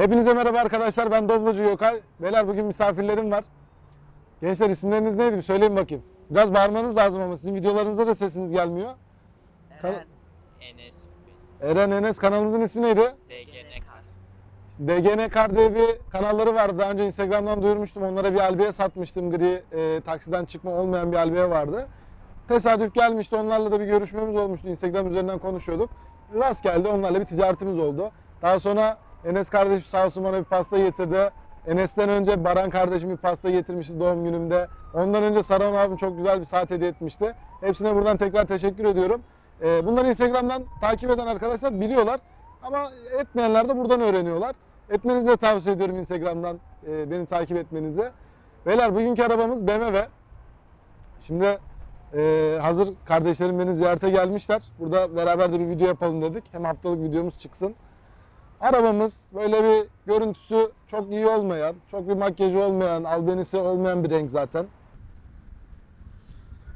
Hepinize merhaba arkadaşlar. Ben Doblocu Yokay. Beyler bugün misafirlerim var. Gençler isimleriniz neydi? Bir söyleyin bakayım. Biraz bağırmanız lazım ama sizin videolarınızda da sesiniz gelmiyor. Eren Enes Eren Enes kanalınızın ismi neydi? DGN kar. DGN Kar diye bir kanalları vardı. Daha önce Instagram'dan duyurmuştum. Onlara bir albiye satmıştım. Gri e, taksiden çıkma olmayan bir albiye vardı. Tesadüf gelmişti. Onlarla da bir görüşmemiz olmuştu. Instagram üzerinden konuşuyorduk. Rast geldi. Onlarla bir ticaretimiz oldu. Daha sonra Enes kardeşim sağ olsun bana bir pasta getirdi. Enes'ten önce Baran kardeşim bir pasta getirmişti doğum günümde. Ondan önce Saran abim çok güzel bir saat hediye etmişti. Hepsine buradan tekrar teşekkür ediyorum. E, bunları Instagram'dan takip eden arkadaşlar biliyorlar. Ama etmeyenler de buradan öğreniyorlar. Etmenizi de tavsiye ediyorum Instagram'dan e, beni takip etmenizi. Beyler bugünkü arabamız BMW. Şimdi e, hazır kardeşlerim beni ziyarete gelmişler. Burada beraber de bir video yapalım dedik. Hem haftalık videomuz çıksın. Arabamız böyle bir görüntüsü çok iyi olmayan, çok bir makyajı olmayan, albenisi olmayan bir renk zaten.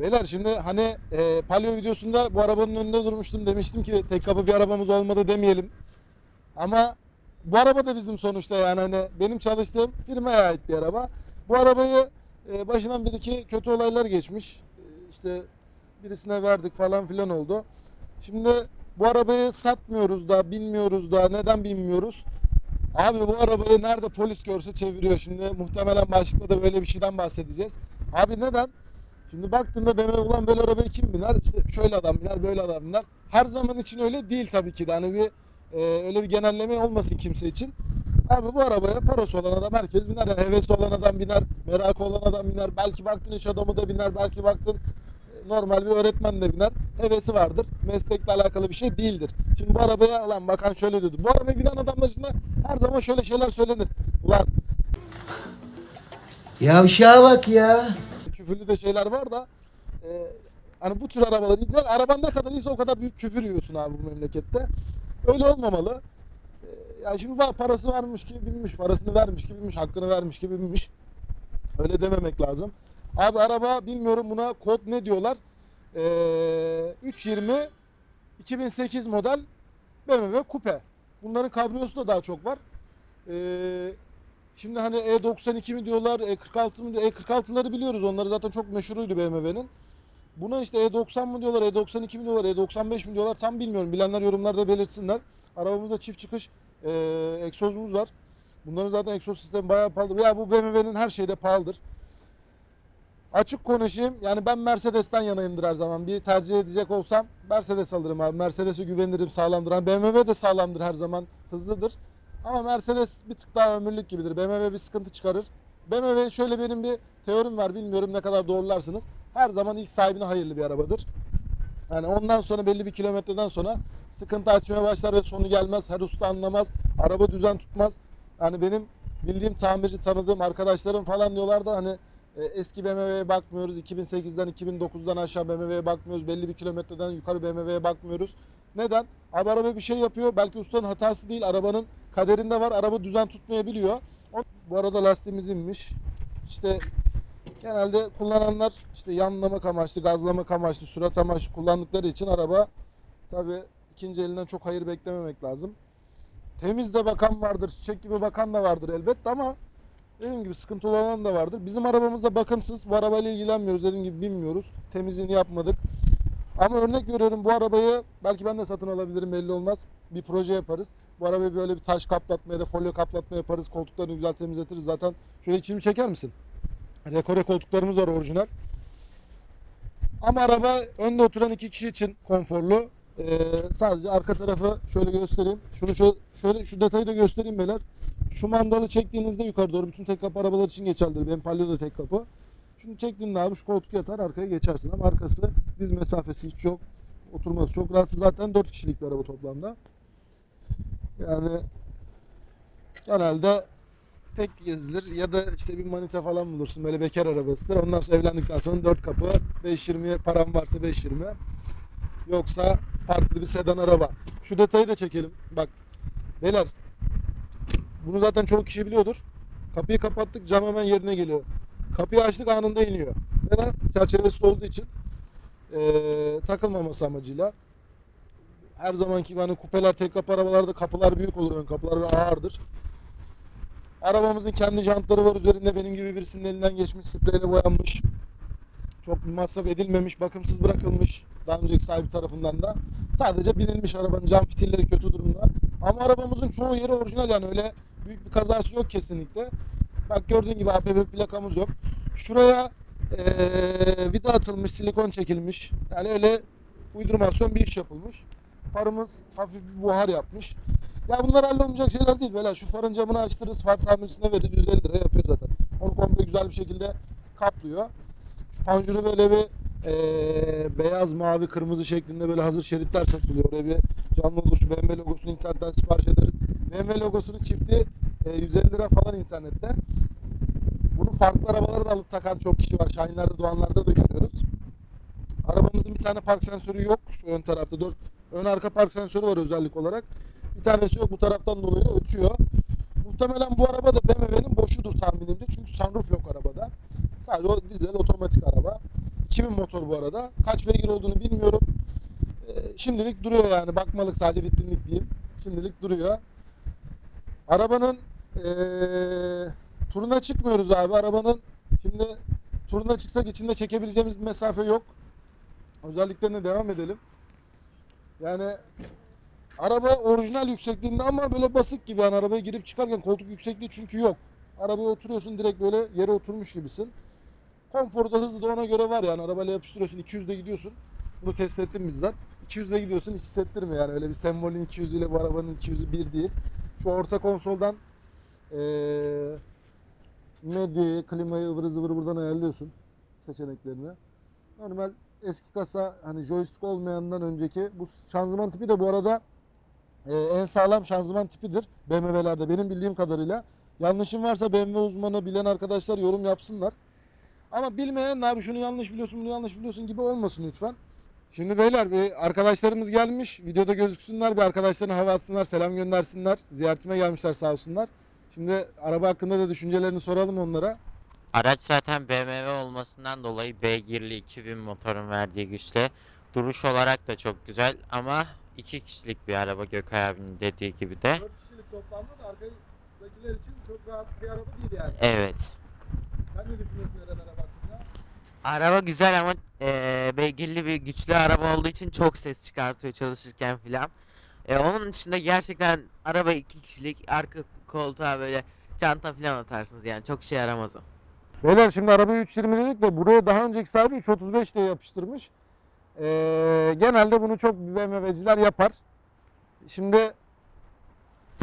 Beyler şimdi hani e, palyo videosunda bu arabanın önünde durmuştum demiştim ki tek kapı bir arabamız olmadı demeyelim. Ama bu araba da bizim sonuçta yani hani benim çalıştığım firmaya ait bir araba. Bu arabayı e, başından bir iki kötü olaylar geçmiş. E, işte birisine verdik falan filan oldu. Şimdi bu arabayı satmıyoruz da bilmiyoruz da neden bilmiyoruz. Abi bu arabayı nerede polis görse çeviriyor. Şimdi muhtemelen başlıkta da böyle bir şeyden bahsedeceğiz. Abi neden? Şimdi baktığında BMW ulan böyle arabaya kim biner? İşte şöyle adam biner, böyle adam biner. Her zaman için öyle değil tabii ki de. Hani bir e, öyle bir genelleme olmasın kimse için. Abi bu arabaya parası olan adam herkes biner. Yani hevesi olan adam biner, merakı olan adam biner. Belki baktın iş adamı da biner, belki baktın normal bir öğretmen de biner. Hevesi vardır. Meslekle alakalı bir şey değildir. Şimdi bu arabaya alan bakan şöyle diyordu. Bu arabaya binen adamlar şimdi her zaman şöyle şeyler söylenir. Ulan Yavşağa bak ya. küfürlü de şeyler var da e, hani bu tür arabalar araban ne kadar iyiyse o kadar büyük küfür yiyorsun abi bu memlekette. Öyle olmamalı. E, yani şimdi var, parası varmış gibi binmiş, parasını vermiş gibi binmiş, hakkını vermiş gibi binmiş. Öyle dememek lazım. Abi araba bilmiyorum buna kod ne diyorlar. E, 320 2008 model BMW Coupe. Bunların kabriyosu da daha çok var. E, Şimdi hani E92 mi diyorlar, E46 mı diyor? E46'ları biliyoruz. Onları zaten çok meşhuruydu BMW'nin. Buna işte E90 mı diyorlar, E92 mi diyorlar, E95 mi diyorlar tam bilmiyorum. Bilenler yorumlarda belirtsinler. Arabamızda çift çıkış e, egzozumuz var. Bunların zaten egzoz sistemi bayağı pahalı. Ya bu BMW'nin her şeyde pahalıdır. Açık konuşayım. Yani ben Mercedes'ten yanayımdır her zaman. Bir tercih edecek olsam Mercedes alırım abi. Mercedes'e güvenirim, sağlamdır. Yani BMW de sağlamdır her zaman, hızlıdır. Ama Mercedes bir tık daha ömürlük gibidir. BMW bir sıkıntı çıkarır. BMW şöyle benim bir teorim var. Bilmiyorum ne kadar doğrularsınız. Her zaman ilk sahibine hayırlı bir arabadır. Yani ondan sonra belli bir kilometreden sonra sıkıntı açmaya başlar ve sonu gelmez. Her usta anlamaz. Araba düzen tutmaz. Yani benim bildiğim tamirci tanıdığım arkadaşlarım falan diyorlar da hani eski BMW'ye bakmıyoruz. 2008'den 2009'dan aşağı BMW'ye bakmıyoruz. Belli bir kilometreden yukarı BMW'ye bakmıyoruz. Neden? Abi araba bir şey yapıyor. Belki ustanın hatası değil. Arabanın kaderinde var. Araba düzen tutmayabiliyor. Bu arada lastiğimiz inmiş. İşte genelde kullananlar işte yanlamak amaçlı, gazlamak amaçlı, sürat amaçlı kullandıkları için araba tabi ikinci elinden çok hayır beklememek lazım. Temiz de bakan vardır, çiçek gibi bakan da vardır elbette ama dediğim gibi sıkıntılı olan da vardır. Bizim arabamızda bakımsız. Bu arabayla ilgilenmiyoruz. Dediğim gibi bilmiyoruz. Temizliğini yapmadık. Ama örnek veriyorum bu arabayı belki ben de satın alabilirim belli olmaz. Bir proje yaparız. Bu arabayı böyle bir taş kaplatma ya da folyo kaplatma yaparız. Koltuklarını güzel temizletiriz. Zaten şöyle içini çeker misin? Rekore koltuklarımız var orijinal. Ama araba önde oturan iki kişi için konforlu. Ee, sadece arka tarafı şöyle göstereyim. Şunu şöyle, şöyle şu detayı da göstereyim beyler. Şu mandalı çektiğinizde yukarı doğru bütün tek kapı arabalar için geçerlidir. Benim Palio da tek kapı. Şunu çektiğinde abi şu koltuk yatar arkaya geçersin ama arkası diz mesafesi hiç yok. Oturması çok rahatsız zaten 4 kişilik bir araba toplamda. Yani genelde tek gezilir ya da işte bir manita falan bulursun böyle bekar arabasıdır. Ondan sonra evlendikten sonra 4 kapı 520 param varsa 520 yoksa farklı bir sedan araba. Şu detayı da çekelim. Bak beyler bunu zaten çoğu kişi biliyordur. Kapıyı kapattık cam hemen yerine geliyor. Kapıyı açtık anında iniyor. Neden? Çerçevesi olduğu için eee, takılmaması amacıyla. Her zamanki hani kupeler tek kapı arabalarda kapılar büyük olur ön kapılar ve ağırdır. Arabamızın kendi jantları var üzerinde benim gibi birisinin elinden geçmiş spreyle boyanmış. Çok masraf edilmemiş, bakımsız bırakılmış daha önceki sahibi tarafından da. Sadece binilmiş arabanın cam fitilleri kötü durumda. Ama arabamızın çoğu yeri orijinal yani öyle büyük bir kazası yok kesinlikle. Bak gördüğün gibi APP plakamız yok. Şuraya eee vida atılmış, silikon çekilmiş. Yani öyle uydurmasyon bir iş yapılmış. Farımız hafif bir buhar yapmış. Ya bunlar hallolmayacak şeyler değil. Böyle şu farın camını açtırırız, far tamircisine veririz 150 lira yapıyor zaten. Onu komple güzel bir şekilde kaplıyor. Şu panjuru böyle bir eee, beyaz, mavi, kırmızı şeklinde böyle hazır şeritler satılıyor. Oraya bir canlı olur şu BMW logosunu internetten sipariş ederiz. BMW logosunun çifti eee, 150 lira falan internette. Bunu farklı arabalara da alıp takan çok kişi var. Şahinlerde, Doğanlarda da görüyoruz. Arabamızın bir tane park sensörü yok. Şu ön tarafta dört ön arka park sensörü var özellik olarak. Bir tanesi yok bu taraftan dolayı ötüyor. Muhtemelen bu araba da BMW'nin boşudur tahminimce. Çünkü sunroof yok arabada. Sadece o dizel otomatik araba. 2000 motor bu arada. Kaç beygir olduğunu bilmiyorum. Ee, şimdilik duruyor yani. Bakmalık sadece vitrinlik diyeyim. Şimdilik duruyor. Arabanın ee, turuna çıkmıyoruz abi. Arabanın şimdi turuna çıksak içinde çekebileceğimiz bir mesafe yok. Özelliklerine devam edelim. Yani araba orijinal yüksekliğinde ama böyle basık gibi yani arabaya girip çıkarken koltuk yüksekliği çünkü yok. Arabaya oturuyorsun direkt böyle yere oturmuş gibisin. Konforu da hızı da ona göre var yani arabayla yapıştırıyorsun 200'de gidiyorsun. Bunu test ettim bizzat. 200'de gidiyorsun hiç hissettirmiyor yani öyle bir sembolün 200 ile bu arabanın 200'ü bir değil. Şu orta konsoldan eee medyayı, klimayı ıvır zıvır buradan ayarlıyorsun seçeneklerini. Normal eski kasa hani joystick olmayandan önceki bu şanzıman tipi de bu arada e, en sağlam şanzıman tipidir BMW'lerde benim bildiğim kadarıyla. Yanlışım varsa BMW uzmanı bilen arkadaşlar yorum yapsınlar. Ama bilmeyen abi şunu yanlış biliyorsun bunu yanlış biliyorsun gibi olmasın lütfen. Şimdi beyler bir arkadaşlarımız gelmiş. Videoda gözüksünler bir arkadaşlarına hava atsınlar selam göndersinler. Ziyaretime gelmişler sağ olsunlar. Şimdi araba hakkında da düşüncelerini soralım onlara. Araç zaten BMW olmasından dolayı beygirli 2000 motorun verdiği güçle duruş olarak da çok güzel ama iki kişilik bir araba Gökay abinin dediği gibi de. 4 kişilik toplamda da arkadakiler için çok rahat bir araba değil yani. Evet. Sen ne düşünüyorsun Eren araba hakkında? Araba güzel ama eee, beygirli bir güçlü araba olduğu için çok ses çıkartıyor çalışırken filan. E, onun dışında gerçekten araba iki kişilik arka koltuğa böyle çanta filan atarsınız yani çok şey yaramaz o. Beyler şimdi arabayı 320 dedik de buraya daha önceki sahibi 335 diye yapıştırmış. Ee, genelde bunu çok BMW'ciler yapar. Şimdi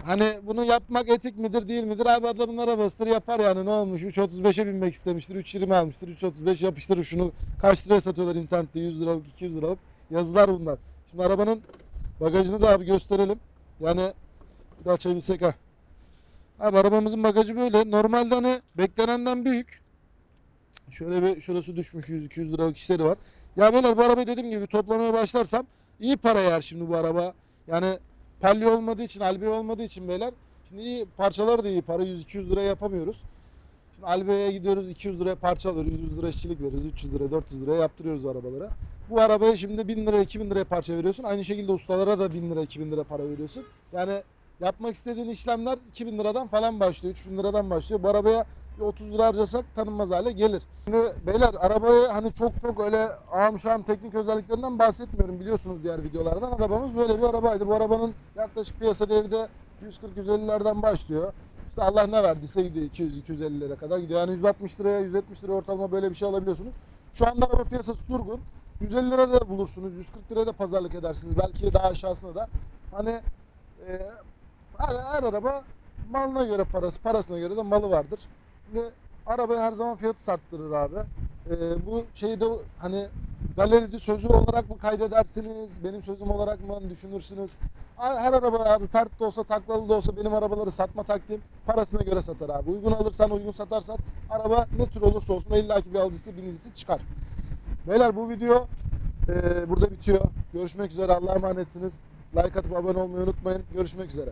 hani bunu yapmak etik midir değil midir? Abi adamın arabasıdır yapar yani ne olmuş 335'e binmek istemiştir 320 almıştır 335 yapıştırır şunu kaç liraya satıyorlar internette 100 liralık 200 liralık yazılar bunlar. Şimdi arabanın bagajını da abi gösterelim. Yani bir daha açabilsek ha. Abi arabamızın bagajı böyle. Normalde hani beklenenden büyük. Şöyle bir şurası düşmüş 100-200 liralık işleri var. Ya beyler bu arabayı dediğim gibi toplamaya başlarsam iyi para yer şimdi bu araba. Yani palli olmadığı için, albi olmadığı için beyler. Şimdi iyi parçaları da iyi para 100-200 liraya yapamıyoruz. Şimdi Albe'ye gidiyoruz 200 liraya parça alıyoruz, 100 lira işçilik veririz, 300 lira, 400 liraya yaptırıyoruz arabalara. Bu arabaya şimdi 1000 lira, 2000 liraya parça veriyorsun. Aynı şekilde ustalara da 1000 lira, 2000 lira para veriyorsun. Yani yapmak istediğin işlemler 2000 liradan falan başlıyor, 3000 liradan başlıyor. Bu arabaya 30 lira harcasak tanınmaz hale gelir. Şimdi beyler arabayı hani çok çok öyle ağam şam teknik özelliklerinden bahsetmiyorum biliyorsunuz diğer videolardan. Arabamız böyle bir arabaydı. Bu arabanın yaklaşık piyasa değeri de 140-150'lerden başlıyor. İşte Allah ne verdiyse gidiyor 200-250 lira kadar gidiyor. Yani 160 liraya 170 liraya ortalama böyle bir şey alabiliyorsunuz. Şu anda araba piyasası durgun. 150 lira da bulursunuz, 140 liraya da pazarlık edersiniz. Belki daha aşağısına da. Hani e, her, her araba malına göre parası, parasına göre de malı vardır. Ve arabaya her zaman fiyatı sarttırır abi. Ee, bu şeyi de hani galerici sözü olarak mı kaydedersiniz, benim sözüm olarak mı düşünürsünüz? Her her araba abi pert de olsa taklalı da olsa benim arabaları satma taktiğim parasına göre satar abi. Uygun alırsan uygun satarsan araba ne tür olursa olsun illaki bir alıcısı binicisi çıkar. Beyler bu video e, burada bitiyor. Görüşmek üzere Allah'a emanetsiniz. Like atıp abone olmayı unutmayın. Görüşmek üzere.